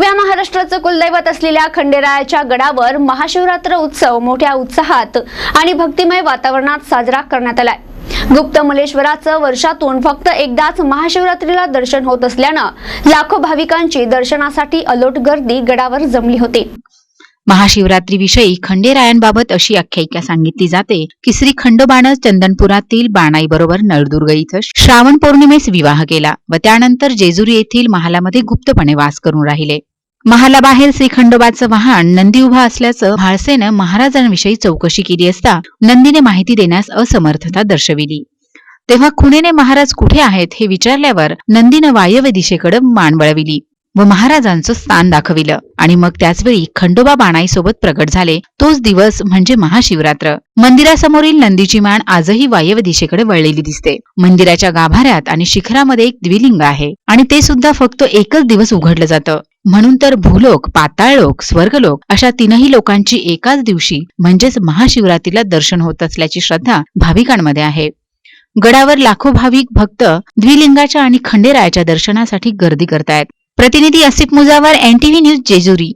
उभ्या महाराष्ट्राचं कुलदैवत असलेल्या खंडेरायाच्या गडावर महाशिवरात्र उत्सव मोठ्या उत्साहात आणि भक्तिमय वातावरणात साजरा करण्यात आलाय. गुप्त मलेश्वराचं वर्षातून फक्त एकदाच महाशिवरात्रीला दर्शन होत असल्यानं लाखो भाविकांची दर्शनासाठी अलोट गर्दी गडावर जमली होती. महाशिवरात्रीविषयी खंडेरायांबाबत अशी आख्यायिका सांगितली जाते की श्री खंडोबानं चंदनपुरातील बाणाई बरोबर नळदुर्ग इथं श्रावण पौर्णिमेस विवाह केला व त्यानंतर जेजुरी येथील महालामध्ये गुप्तपणे वास करून राहिले. महालाबाहेर श्री खंडोबाचं वाहन नंदी उभा असल्याचं भाळसेनं महाराजांविषयी चौकशी केली असता नंदीने माहिती देण्यास असमर्थता दर्शविली. तेव्हा खुणेने महाराज कुठे आहेत हे विचारल्यावर नंदीनं वायव्य दिशेकडे मान वळविली. व महाराजांचं स्थान दाखविलं. आणि मग त्याचवेळी खंडोबा बाणाईसोबत प्रगट झाले. तोच दिवस म्हणजे महाशिवरात्र. मंदिरासमोरील नंदीची मान आजही वायव्य दिशेकडे वळलेली दिसते. मंदिराच्या गाभाऱ्यात आणि शिखरामध्ये एक द्विलिंग आहे. आणि ते सुद्धा फक्त एकच दिवस उघडलं जातं. म्हणून तर भूलोक पाताळलोक स्वर्गलोक अशा तीनही लोकांची एकाच दिवशी म्हणजेच महाशिवरात्रीला दर्शन होत असल्याची श्रद्धा भाविकांमध्ये आहे. गडावर लाखो भाविक भक्त द्विलिंगाच्या आणि खंडेरायाच्या दर्शनासाठी गर्दी करतायत. प्रतिनिधी असिफ मुजावर एनटीव्ही न्यूज जेजुरी.